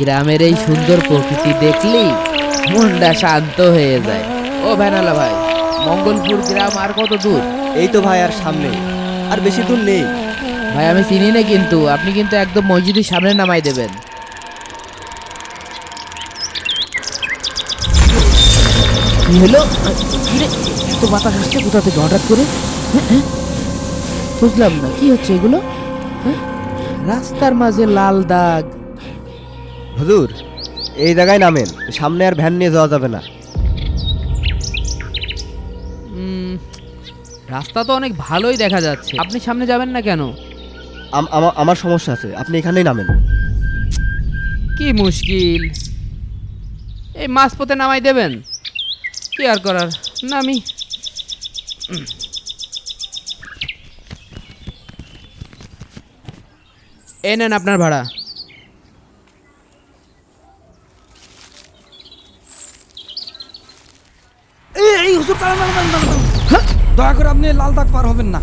গ্রামের এই সুন্দর প্রকৃতি দেখলেই মনটা শান্ত হয়ে যায়। ও ভ্যানালা ভাই মঙ্গলপুর গ্রাম আর কত দূর? এই তো ভাই আর সামনে। আর বেশি দূর নেই। ভাই আমি চিনি না কিন্তু আপনি কিন্তু একদম মসজিদের সামনে নামাই দেবেন। কি হলো এত বাতাস আসছে কোথা থেকে হঠাৎ করে? হ্যাঁ, হ্যাঁ? বুঝলাম না কি হচ্ছে এগুলো? হ্যাঁ? রাস্তার মাঝে লাল দাগ হুজুর এই জায়গায় নামেন সামনে আর ভ্যান নিয়ে যাওয়া যাবে না। রাস্তা তো অনেক ভালোই দেখা যাচ্ছে। আপনি সামনে যাবেন না কেন? আমা- আমার সমস্যা আছে আপনি এখানেই নামেন। কি মুশকিল। এই মাঝপথে নামাই দেবেন? কি আর করার? নামি। এ নেন আপনার ভাড়া। হুজুর দয়া করে আপনি লাল দাগ পার হবেন না।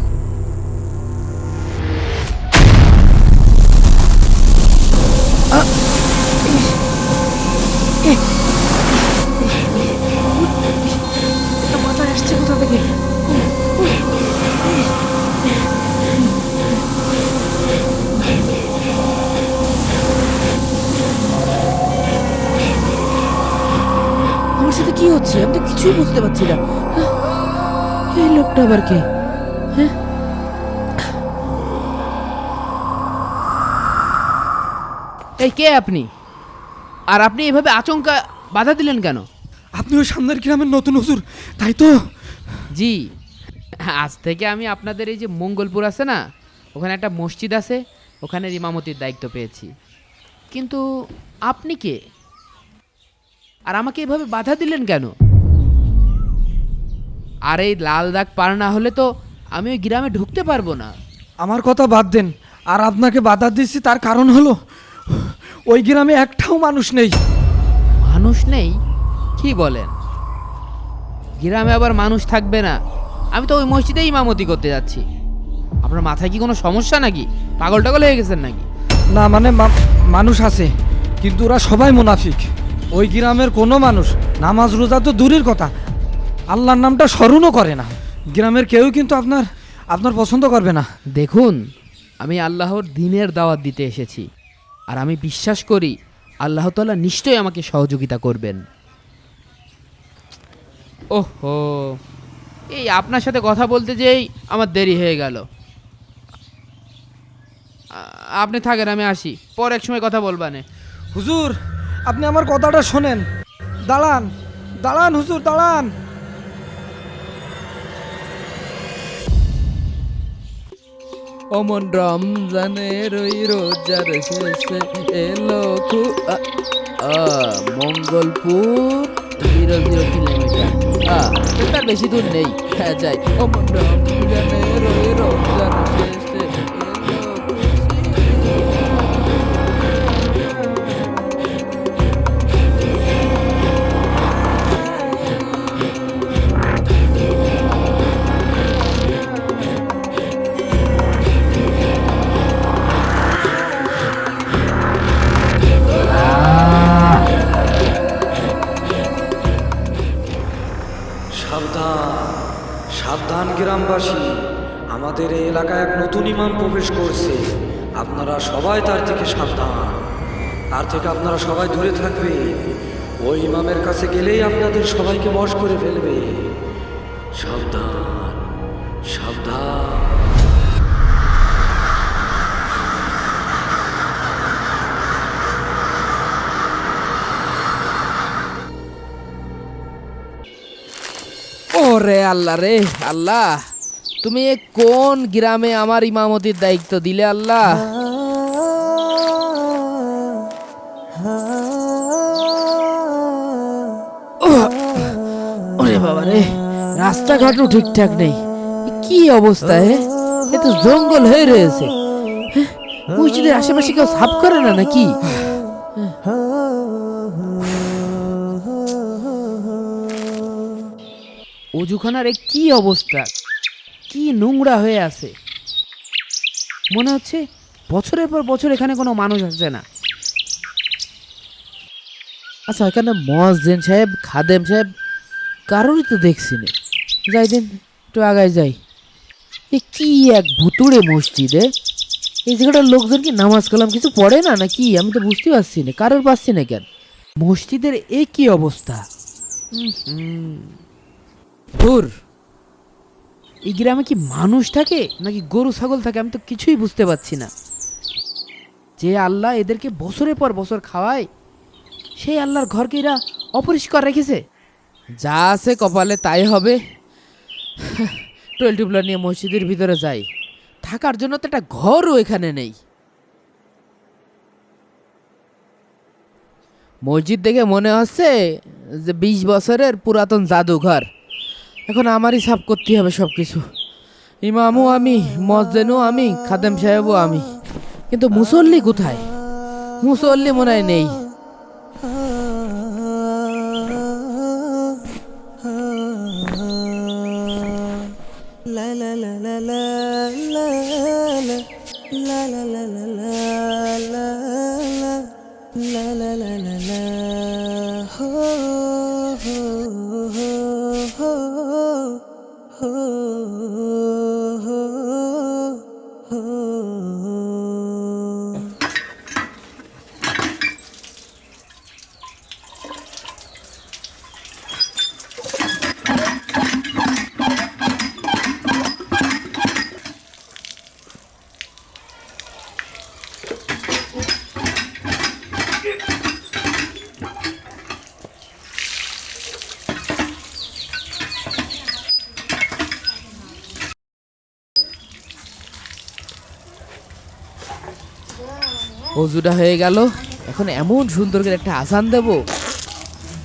আমার সাথে কি হচ্ছে? কিছুই বুঝতে পারছি না। এই লোকটা আবার কে? হ্যাঁ? এই কে আপনি? আর আপনি এভাবে আচমকা বাধা দিলেন কেন? আপনি ওই সামনের গ্রামের নতুন হুজুর তাই তো? জি আজ থেকে আমি আপনাদের এই যে মঙ্গলপুর আছে না ওখানে একটা মসজিদ আছে ওখানে ইমামতির দায়িত্ব পেয়েছি। কিন্তু আপনি কে? আর আমাকে এভাবে বাধা দিলেন কেন? আর এই লাল দাগ পার না হলে তো আমি ওই গ্রামে ঢুকতে পারব না। আমার কথা বাদ দেন। আর আপনাকে বাধা দিচ্ছি তার কারণ হলো ওই গ্রামে একটাও মানুষ নেই। মানুষ নেই? কি বলেন? গ্রামে আবার মানুষ থাকবে না? আমি তো ওই মসজিদেই ইমামতি করতে যাচ্ছি। আপনার মাথায় কি কোনো সমস্যা নাকি? পাগল টাগল হয়ে গেছেন নাকি? না মানে মানুষ আছে কিন্তু ওরা সবাই মুনাফিক। ওই গ্রামের কোনো মানুষ নামাজ রোজা তো দূরের কথা আল্লাহর নামটা স্মরণও করে না। গ্রামের কেউ কিন্তু আপনার আপনার পছন্দ করবে না। দেখুন আমি আল্লাহর দিনের দাওয়াত দিতে এসেছি। আর আমি বিশ্বাস করি আল্লাহ তাআলা নিশ্চয়ই আমাকে সহযোগিতা করবেন। ওহো এই আপনার সাথে কথা বলতে যেই আমার দেরি হয়ে গেল। আপনি থাকেন আমি আসি। পর এক সময় কথা বলবানে। হুজুর আপনি আমার কথাটা শোনেন। দাঁড়ান দাঁড়ান হুজুর দাঁড়ান। অমন রমজানের ওই রোজার শেষে এলো মঙ্গলপুর। জিরো জিরো কিলোমিটার বেশি দূর নেই। হ্যাঁ যাই। অমন রমজানের ওই রোজার শেষে গ্রামবাসী, আমাদের এই এলাকায় এক নতুন ইমাম প্রবেশ করছে। আপনারা সবাই তার থেকে সাবধান। তার থেকে আপনারা সবাই দূরে থাকবে। ওই ইমামের কাছে গেলেই আপনাদের সবাইকে বশ করে ফেলবে। সাবধান সাবধান। ওরে আল্লাহ রে, আল্লাহ। তুমি কোন গ্রামে আমার ইমামতির দায়িত্ব দিলে আল্লাহ? ওরে বাবা রে রাস্তাঘাটও ঠিকঠাক নেই। কি অবস্থা হে? এ তো জঙ্গল হয়ে রয়েছে। মসজিদের আশেপাশে কেউ সাফ করে না নাকি? অজুখানার কি অবস্থা? কি নোংরা হয়ে আছে? মনে হচ্ছে বছরের পর বছর এখানে কোনো মানুষ আসছে না। আচ্ছা এখানে মহাজেন সাহেব, খাদেম সাহেব, কারোরই তো দেখছি না। যাই দিন, একটু আগায় যাই। এ কি এক ভুতুড়ে মসজিদে এই জায়গাটার লোকজন কি নামাজ কালাম কিছু পড়ে না নাকি? আমি তো বুঝতে পারছি না, কারোর পাচ্ছি না কেন? মসজিদের এ কি অবস্থা? ধুর এই গ্রামে কি মানুষ থাকে নাকি গরু, ছাগল থাকে আমি তো কিছুই বুঝতে পারছি না। যে আল্লাহ এদেরকে বছরের পর বছর খাওয়ায়, সেই আল্লাহর ঘরকে এরা অপরিষ্কার রেখেছে। যা আছে কপালে তাই হবে। টুয়েল টিউবলার নিয়ে মসজিদের ভিতরে যাই। থাকার জন্য তো একটা ঘরও এখানে নেই। মসজিদ দেখে মনে হচ্ছে যে বিশ বছরের পুরাতন জাদুঘর। এখন আমারই সাফ করতে হবে সব কিছু ইমামও আমি মসজেনও আমি, খাদেম সাহেবও আমি। কিন্তু মুসল্লি কোথায়? মুসল্লি মনে হয় নেই। অজুটা হয়ে গেল। এখন এমন সুন্দর করে একটা আসান দেব।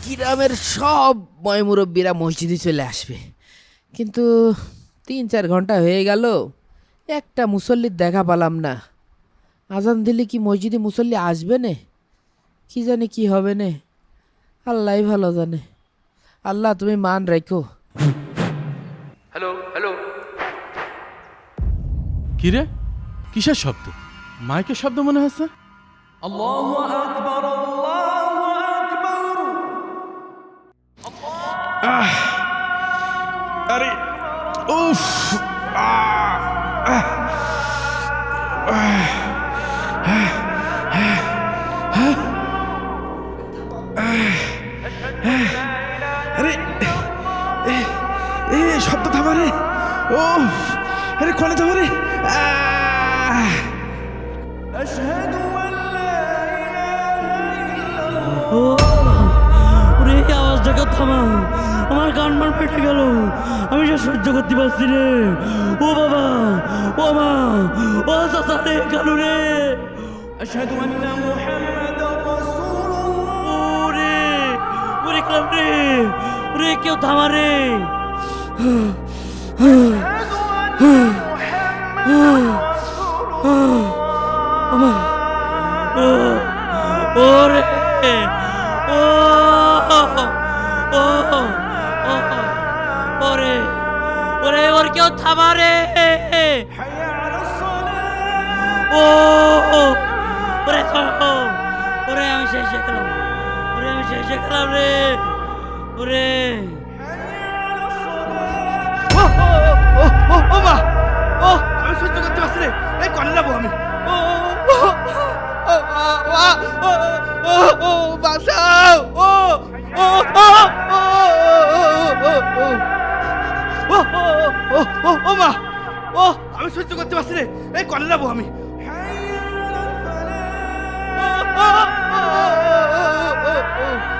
গ্রামের সব ময়মুরব্বীরা মসজিদে চলে আসবে। কিন্তু তিন চার ঘণ্টা হয়ে গেল, একটা মুসল্লির দেখা পেলাম না। আজান দিলে কি মসজিদে মুসল্লি আসবে নে? কি জানে কি হবে নে? আল্লাহ ভালো জানে। আল্লাহ তুমি মান রেখো। Hello hello. কি রে? কিসের শব্দ? মাইকের শব্দ মনে হচ্ছে? আরে এ শব্দ থামারে। ও আরে কলে থামারে। আমার গান মান ফেটে গেল। আমি সে সহ্য করতে পারছি রে ও বাবা ও মা ও চাচা রে কালু রে। আশহাদু আন্না মুহাম্মাদার রাসূলুল্লাহ। ওরে রে কেউ থামা রে। মিশে খেলাম রে ওরে ও মা ও আমি সহ্য করতে পারছি রে এই কনে আমি ও বাঁচাও ও ও ও মা ও আমি সহ্য করতে পারছি রে এই কনে আমি Oh, oh, oh, oh, oh, oh.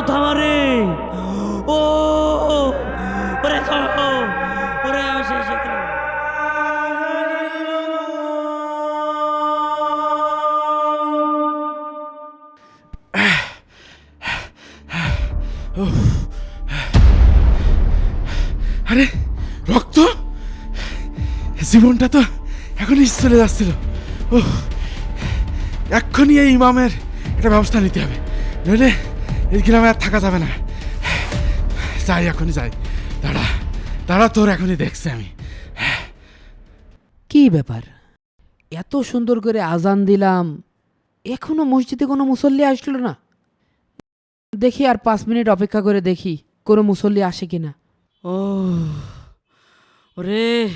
ওরে কেউ থামা রে ও, ওরে ওরে আমি শেষ আরে, রক্ত? জীবনটা তো এখনই চলে যাচ্ছিল। ও এক্ষুনি এই ইমামের একটা ব্যবস্থা নিতে হবে। নইলে এই গ্রামে আর থাকা যাবে না। যাই এখনই যাই। দাঁড়া দাঁড়া তোর এখনই দেখছি আমি। কি ব্যাপার? এত সুন্দর করে আজান দিলাম। এখনও মসজিদে কোনো মুসল্লি আসলো না? দেখি আর পাঁচ মিনিট অপেক্ষা করে দেখি কোনো মুসল্লি আসে কিনা ও রে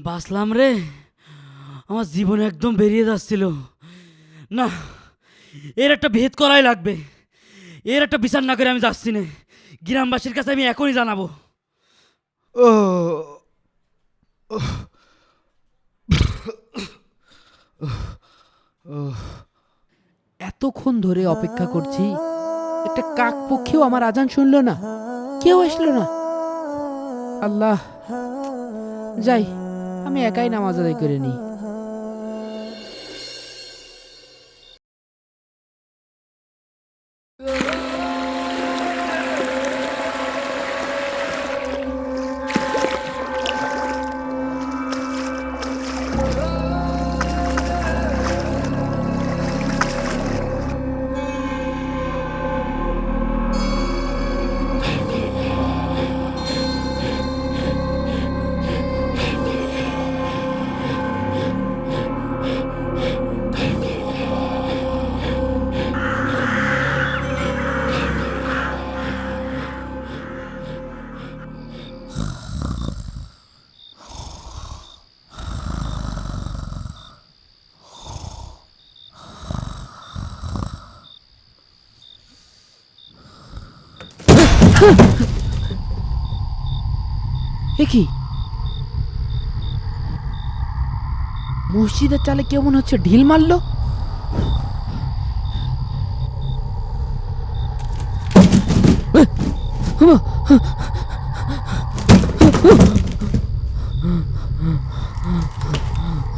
বাসলাম রে। আমার জীবন একদম বেরিয়ে যাচ্ছিল। না এর একটা ভেদ করাই লাগবে। এর একটা বিচার না করে আমি যাচ্ছি না। গ্রামবাসীর কাছে আমি এখনই জানাব। ও এতক্ষণ ধরে অপেক্ষা করছি একটা কাক পক্ষেও আমার আজান শুনলো না। কেউ আসলো না। আল্লাহ যাই আমি একাই নামাজ আদায় করে নিই। মসজিদের চালে কেমন হচ্ছে ঢিল মারলো?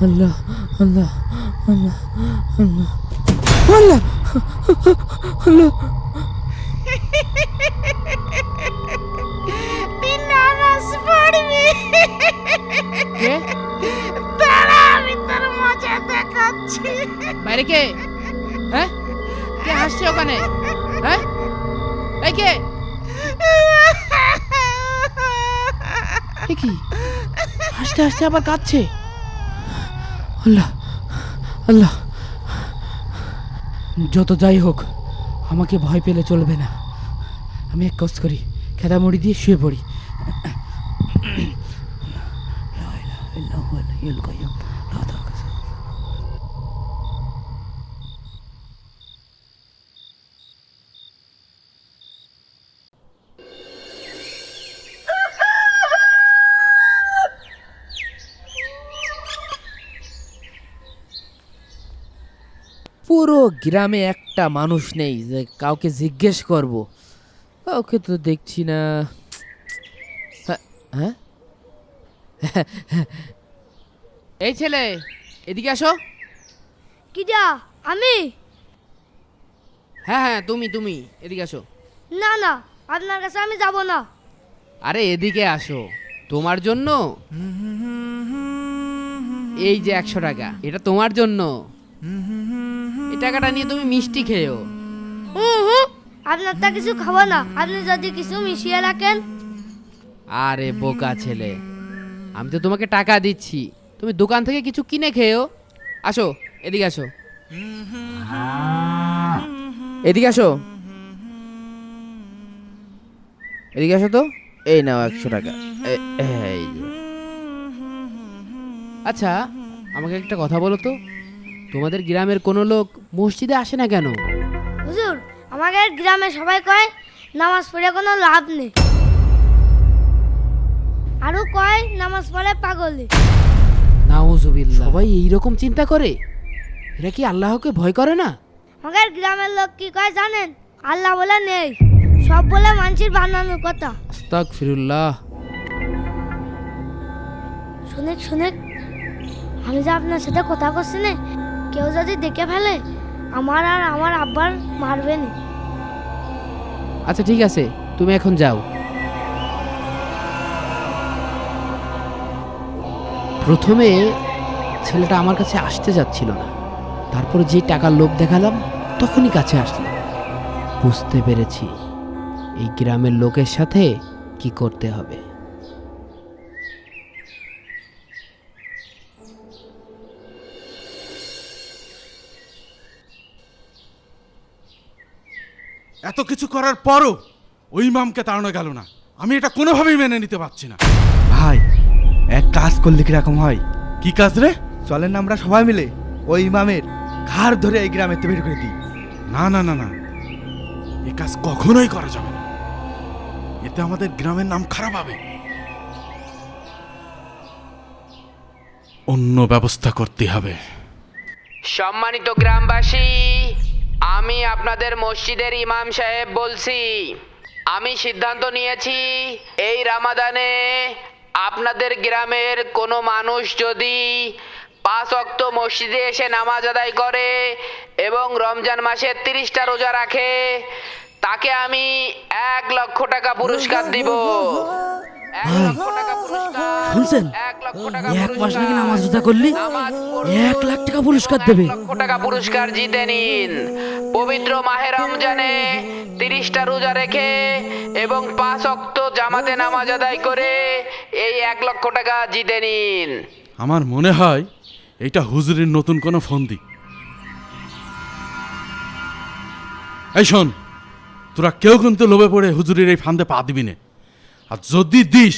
আল্লাহ আল্লাহ আল্লাহ আল্লাহ আল্লাহ আল্লাহ মজা বাইরে কে হ্যাঁ কে হাসছে ওখানে হ্যাঁ এই কে কি হাসতে হাসতে আবার কাঁদছে আল্লাহ আল্লাহ যত যাই হোক আমাকে ভয় পেলে চলবে না আমি এক কাজ করি খেদা মুড়ি দিয়ে শুয়ে পড়ি পুরো গ্রামে একটা মানুষ নেই যে কাউকে জিজ্ঞেস করব। কাউকে তো দেখছি না। হ্যাঁ এই ছেলে এদিকে আসো। কিডা আমি? হ্যাঁ হ্যাঁ তুমি তুমি এদিকে আসো। না না আপনার কাছে আমি যাব না। আরে এদিকে আসো। তোমার জন্য? এই যে একশো টাকা এটা তোমার জন্য। টাকাটা নিয়ে তুমি মিষ্টি খেয়েও। হুম আপনার তা কিছু খাব না। আপনি যদি কিছু মিশিয়ে রাখেন। আরে বোকা ছেলে আমি তো তোমাকে টাকা দিচ্ছি। তুমি দোকান থেকে কিছু কিনে খেয়েও। আসো এদিকে আসো। এদিকে আসো। এদিকে আসো তো। এই নাও একশো টাকা। এ- এই যে। আচ্ছা আমাকে একটা কথা বলো তো। তোমাদের গ্রামের কোনো লোক মসজিদে আসে না কেন? হুজুর আমাদের গ্রামে সবাই কয় নামাজ পড়ে কোনো লাভ নেই। আরও কয় নামাজ পড়ে পাগলি নাউজুবিল্লাহ। সবাই এইরকম চিন্তা করে? এরা কি আল্লাহকে ভয় করে না? আমাদের গ্রামের লোক কি কয় জানেন? আল্লাহ বলে নেই। সব বলে মানুষের বানানোর কথা। আস্তাক ফিরুল্লাহ শুনে শুনে আমি যে আপনার সাথে কথা করছি না কেউ যদি দেখে ফেলে, আমার আর আমার আব্বার মারবে না। আচ্ছা ঠিক আছে, তুমি এখন যাও। প্রথমে ছেলেটা আমার কাছে আসতে যাচ্ছিল না। তারপরে যে টাকার লোভ দেখালাম, তখনই কাছে আসলো। বুঝতে পেরেছি, এই গ্রামের লোকের সাথে কি করতে হবে। এত কিছু করার পরও ওই ইমামকে তাড়ানো গেল না। আমি এটা কোনোভাবেই মেনে নিতে পারছি না। ভাই এক কাজ করলে কীরকম হয়? কি কাজ রে? চলেন না আমরা সবাই মিলে ওই ইমামের ঘাড় ধরে এই গ্রামে বের করে দিই। না না না না। এ কাজ কখনোই করা যাবে না। এতে আমাদের গ্রামের নাম খারাপ হবে। অন্য ব্যবস্থা করতে হবে। সম্মানিত গ্রামবাসী আমি আপনাদের মসজিদের ইমাম সাহেব বলছি। আমি সিদ্ধান্ত নিয়েছি এই রামাদানে আপনাদের গ্রামের কোনো মানুষ যদি পাঁচ অক্ত মসজিদে এসে নামাজ আদায় করে এবং রমজান মাসের তিরিশটা রোজা রাখে তাকে আমি এক লক্ষ টাকা পুরস্কার দিব। শুনছেন? এক লক্ষ টাকা এক মাস নাকি নামাজ রোজা করলি? এক লাখ টাকা পুরস্কার দেবে। টাকা পুরস্কার জিতে নিন। পবিত্র মাহে রমজানে তিরিশটা রোজা রেখে এবং পাঁচ অক্ত জামাতে নামাজ আদায় করে এই এক লক্ষ টাকা জিতে নিন। আমার মনে হয় এটা হুজুরের নতুন কোনো ফন্দি। এই শোন তোরা কেউ কিন্তু লোভে পড়ে হুজুরের এই ফান্দে পা দিবি না। আর যদি দিস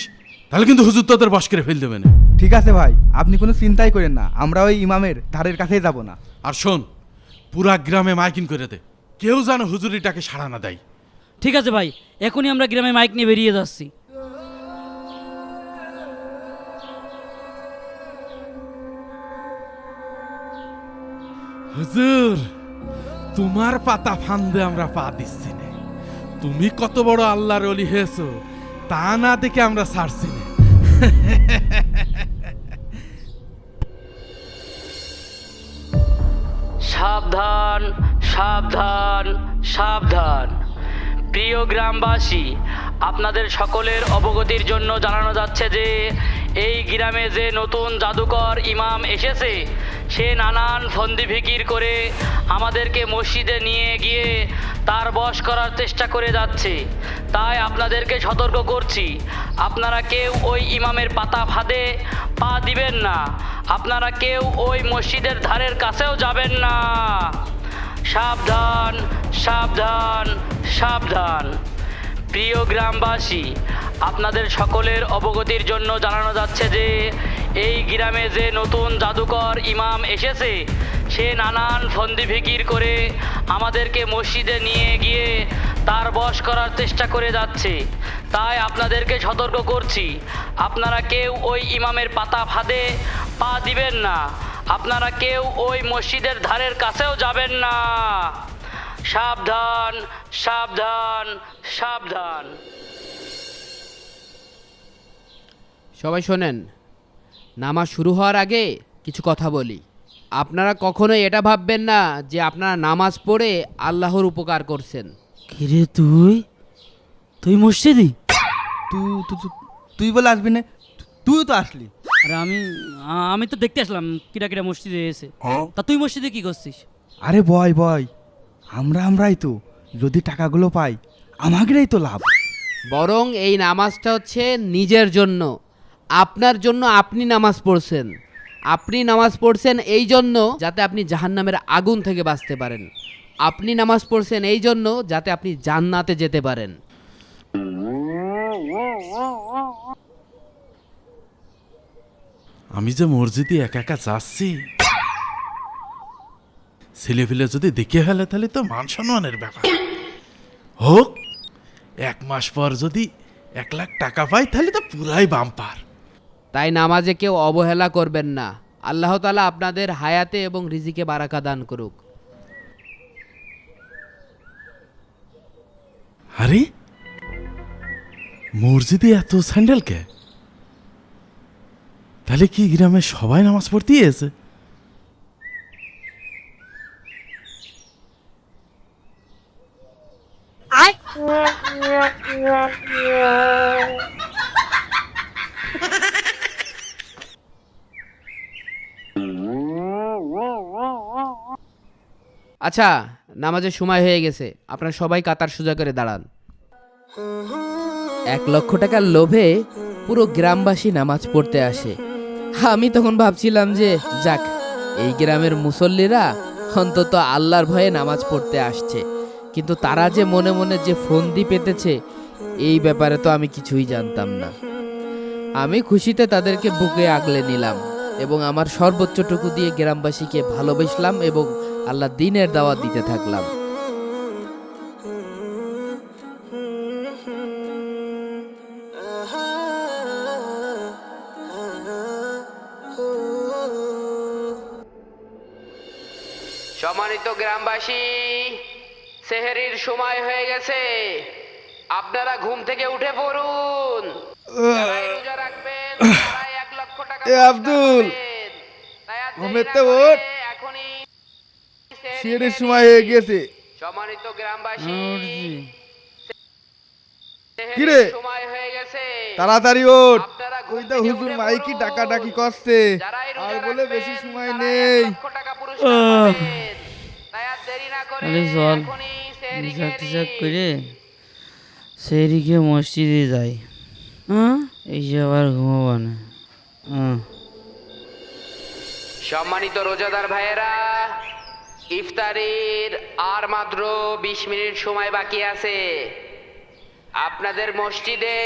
তাহলে কিন্তু হুজুর তোদের বস করে ফেল দেবে না। ঠিক আছে ভাই আপনি কোনো চিন্তাই করেন না আমরা ওই ইমামের ধারের কাছেই যাব না। আর শোন পুরা গ্রামে মাইকিং করে দে কেউ যেন হুজুরিটাকে সাড়া না দেয়। ঠিক আছে ভাই এখনই আমরা গ্রামে মাইক নিয়ে বেরিয়ে যাচ্ছি। হুজুর তোমার পাতা ফান্দে আমরা পা দিচ্ছি না। তুমি কত বড় আল্লাহর অলি হয়েছো তা না দেখে আমরা ছাড়ছি না। সাবধান সাবধান সাবধান। প্রিয় গ্রামবাসী, আপনাদের সকলের অবগতির জন্য জানানো যাচ্ছে যে, এই গ্রামে যে নতুন জাদুকর ইমাম এসেছে সে নানান ফন্দি ফিকির করে আমাদেরকে মসজিদে নিয়ে গিয়ে তার বশ করার চেষ্টা করে যাচ্ছে। তাই আপনাদেরকে সতর্ক করছি, আপনারা কেউ ওই ইমামের পাতা ফাঁদে পা দিবেন না, আপনারা কেউ ওই মসজিদের ধারের কাছেও যাবেন না। সাবধান সাবধান সাবধান। প্রিয় গ্রামবাসী, আপনাদের সকলের অবগতির জন্য জানানো যাচ্ছে যে এই গ্রামে যে নতুন জাদুকর ইমাম এসেছে, সে নানান ফন্দি ফিকির করে আমাদেরকে মসজিদে নিয়ে গিয়ে তার বশ করার চেষ্টা করে যাচ্ছে। তাই আপনাদেরকে সতর্ক করছি, আপনারা কেউ ওই ইমামের পাতা ফাঁদে পা দিবেন না, আপনারা কেউ ওই মসজিদের ধারের কাছেও যাবেন না। সাবধান সাবধান সাবধান। সবাই শোনেন। নামাজ শুরু হওয়ার আগে কিছু কথা বলি। আপনারা কখনোই এটা ভাববেন না যে আপনারা নামাজ পড়ে আল্লাহর উপকার করছেন। কিরে তুই? তুই মসজিদি? তুই তুই- বলে আসবি না? তুই তো আসলি। আর আমি আমি তো দেখতে আসলাম কিরা কিরা মসজিদে এসে। তা তুই মসজিদে কি করছিস? আরে বয় বয় আমরা আমরাই তো। যদি টাকাগুলো পাই আমাদেরই তো লাভ। বরং এই নামাজটা হচ্ছে নিজের জন্য। আপনার জন্য আপনি নামাজ পড়ছেন। আপনি নামাজ পড়ছেন এই জন্য যাতে আপনি জাহান্নামের আগুন থেকে বাঁচতে পারেন। আপনি নামাজ পড়ছেন এই জন্য যাতে আপনি জান্নাতে যেতে পারেন। আমি যে মসজিদে একা একা যাচ্ছি ছেলে ফেলে যদি দেখে ফেলে তাহলে তো মান সম্মানের ব্যাপার। হোক, এক মাস পর যদি এক লাখ টাকা পাই তাহলে তো পুরাই বাম্পার। তাই নামাজে কেউ অবহেলা করবেন না। আল্লাহ তালা আপনাদের হায়াতে এবং রিজিকে বারাকা দান করুক। আরে? মসজিদে এত স্যান্ডেল কে? তাহলে কি গ্রামে সবাই নামাজ পড়তেই এসে আচ্ছা নামাজের সময় হয়ে গেছে। আপনারা সবাই কাতার সোজা করে দাঁড়ান। এক লক্ষ টাকার লোভে পুরো গ্রামবাসী নামাজ পড়তে আসে। আমি তখন ভাবছিলাম যে, যাক, এই গ্রামের মুসল্লিরা অন্তত আল্লাহর ভয়ে নামাজ পড়তে আসছে। কিন্তু তারা যে মনে মনে যে ফন্দি পেতেছে, এই ব্যাপারে তো আমি কিছুই জানতাম না। আমি খুশিতে তাদেরকে বুকে আগলে নিলাম এবং আমার সর্বোচ্চটুকু দিয়ে গ্রামবাসীকে ভালোবেসলাম এবং আল্লাহ দিনের দাওয়াত দিতে থাকলাম সম্মানিত গ্রামবাসী সেহেরির সময় হয়ে গেছে আপনারা ঘুম থেকে উঠে পড়ুন রোজা রাখবেন, এক লক্ষ টাকা আব্দুল, পাবেন। তাই ঘুমের তো ওঠ। সেহরি খেয়ে সময় হয়ে গেছে। সম্মানিত গ্রামবাসী কিরে? সময় হয়ে গেছে। তাড়াতাড়ি ওঠ। আপনারা ঘুম ওই তো থেকে হুজুর মাইকি করছে। আর বলে বেশি সময় নেই। এক লক্ষ টাকা পুরস্কার পাবেন। তাই আর দেরি না করে আরে চল সেহরি টিসাব করে গিয়ে মসজিদে যাই। হ্যাঁ? এই যে আবার ঘুমাবো না। সম্মানিত রোজাদার ভাইয়েরা ইফতারির আর মাত্র বিশ মিনিট সময় বাকি আছে। আপনাদের মসজিদে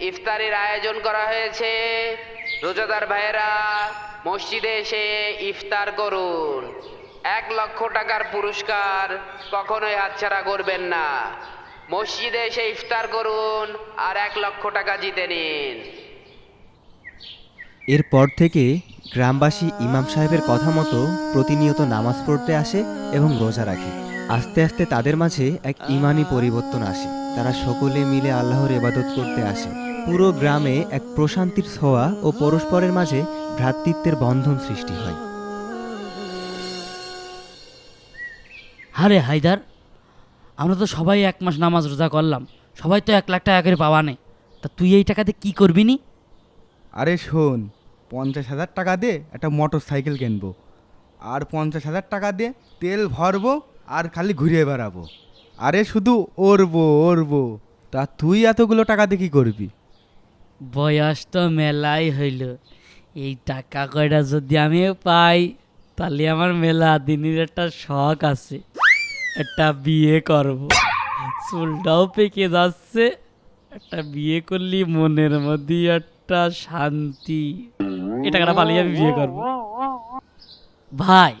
ইফতারির আয়োজন করা হয়েছে। রোজাদার ভাইয়েরা, মসজিদে এসে ইফতার করুন। এক লক্ষ টাকার পুরস্কার কখনোই হাতছাড়া করবেন না। মসজিদে এসে ইফতার করুন আর এক লক্ষ টাকা জিতে নিন। এরপর থেকে গ্রামবাসী ইমাম সাহেবের কথা মতো প্রতিনিয়ত নামাজ পড়তে আসে এবং রোজা রাখে। আস্তে আস্তে তাদের মাঝে এক ইমানি পরিবর্তন আসে। তারা সকলে মিলে আল্লাহর ইবাদত করতে আসে। পুরো গ্রামে এক প্রশান্তির ছোঁয়া ও পরস্পরের মাঝে ভ্রাতৃত্বের বন্ধন সৃষ্টি হয়। আরে হায়দার আমরা তো সবাই এক মাস নামাজ রোজা করলাম। সবাই তো এক লাখ টাকা করে পাওয়া নেই। তা তুই এই টাকাতে কি করবি নি? আরে শোন পঞ্চাশ হাজার টাকা দিয়ে একটা মোটর সাইকেল কিনবো। আর পঞ্চাশ হাজার টাকা দিয়ে তেল ভরবো আর খালি ঘুরিয়ে বেড়াবো। আরে শুধু ওরবো ওরবো। তা তুই এতগুলো টাকা দিয়ে কী করবি? বয়স তো মেলাই হইল। এই টাকা কয়টা যদি আমি পাই, তাহলে আমার মেলা দিনের একটা শখ আছে। একটা বিয়ে করব। চুলটাও পেকে যাচ্ছে। একটা বিয়ে করলি মনের মধ্যে একটা শান্তি। এই টাকাটা পালিয়ে আমি বিয়ে করব। ভাই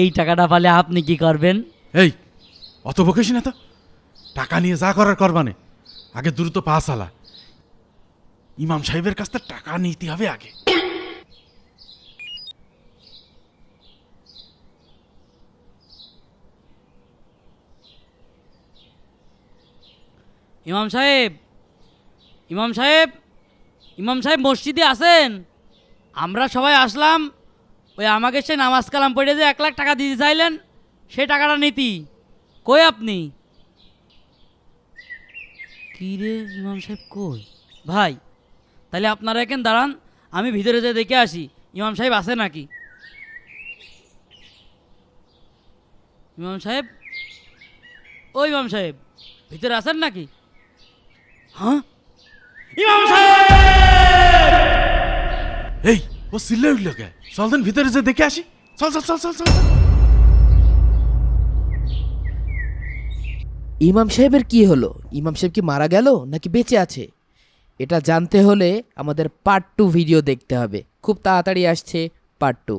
এই টাকাটা পালে আপনি কি করবেন? এই অত বকিস না তো। টাকা নিয়ে যা করার করবানে আগে দ্রুত পা চালা। ইমাম সাহেবের কাছ থেকে টাকা নিতে হবে আগে। ইমাম সাহেব ইমাম সাহেব। ইমাম সাহেব মসজিদে আছেন। আমরা সবাই আসলাম। ওই আমাকে সে নামাজ কালাম পড়ে যে এক লাখ টাকা দিতে চাইলেন। সেই টাকাটা নীতি। কই আপনি? কি রে ইমাম সাহেব কই? ভাই তাহলে আপনারা এখানে দাঁড়ান আমি ভিতরে যেয়ে দেখে আসি। ইমাম সাহেব আছে নাকি? ইমাম সাহেব? ও ইমাম সাহেব ভিতরে আছেন নাকি? হ্যাঁ? ইমাম সাহেব! এই, ও সিল্লে উঠল কে? চল দিন, ভিতরে যে দেখে আসি। চল চল চল চল চল। ইমাম সাহেবের কি হলো? ইমাম সাহেব কি মারা গেল নাকি বেঁচে আছে? এটা জানতে হলে আমাদের পার্ট টু ভিডিও দেখতে হবে। খুব তাড়াতাড়ি আসছে পার্ট টু